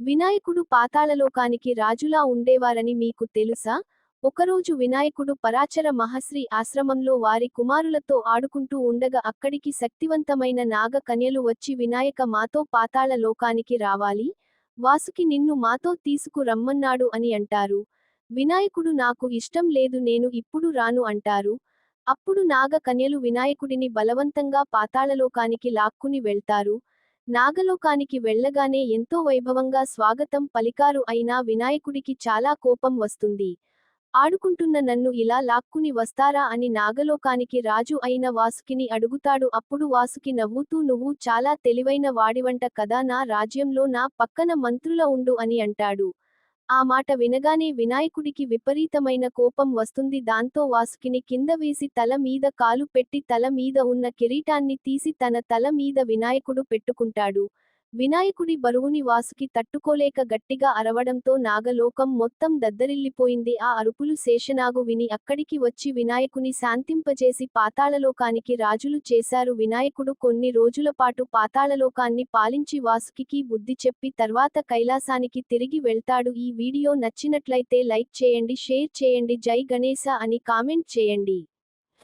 వినాయకుడు పాతాళలోకానికి రాజులా ఉండేవారని మీకు తెలుసా? ఒకరోజు వినాయకుడు పరాచర మహశ్రీ ఆశ్రమంలో వారి కుమారులతో ఆడుకుంటూ ఉండగా అక్కడికి శక్తివంతమైన నాగ కన్యలు వచ్చి వినాయక మాతో పాతాళ లోకానికి రావాలి. వాసుకి నిన్ను మాతో తీసుకు రమ్మన్నాడు అని అంటారు. వినాయకుడు నాకు ఇష్టం లేదు నేను ఇప్పుడు రాను అంటారు. అప్పుడు నాగ కన్యలు వినాయకుడిని బలవంతంగా పాతాళలోకానికి లాక్కుని వెళ్తారు. నాగలోకానికి వెళ్ళగానే ఎంతో వైభవంగా స్వాగతం పలికారు అయినా వినాయకుడికి చాలా కోపం వస్తుంది. ఆడుకుంటున్న నన్ను ఇలా లాక్కుని వస్తారా అని నాగలోకానికి రాజు అయిన వాసుకిని అడుగుతాడు. అప్పుడు వాసుకి నవ్వుతూ నువ్వు చాలా తెలివైన వాడివంట కదా నా రాజ్యంలో నా పక్కన మంత్రుల ఉండు అని అంటాడు. ఆ మాట వినగానే వినాయకుడికి విపరీతమైన కోపం వస్తుంది. దాంతో వాసుకిని కింద వేసి తల మీద కాలు పెట్టి తల మీద ఉన్న కిరీటాన్ని తీసి తన తల మీద వినాయకుడు పెట్టుకుంటాడు. వినాయకుడి బరువుని వాసుకి తట్టుకోలేక గట్టిగా అరవడంతో నాగలోకం మొత్తం దద్దరిల్లిపోయింది. ఆ అరుపులు శేషనాగు విని అక్కడికి వచ్చి వినాయకుని శాంతింపజేసి పాతాళలోకానికి రాజులు చేశారు. వినాయకుడు కొన్ని రోజుల పాటు పాతాళలోకాన్ని పాలించి వాసుకికి బుద్ధి చెప్పి తర్వాత కైలాసానికి తిరిగి వెళ్తాడు. ఈ వీడియో నచ్చినట్లయితే లైక్ చేయండి షేర్ చేయండి. జై గణేశ అని కామెంట్ చేయండి.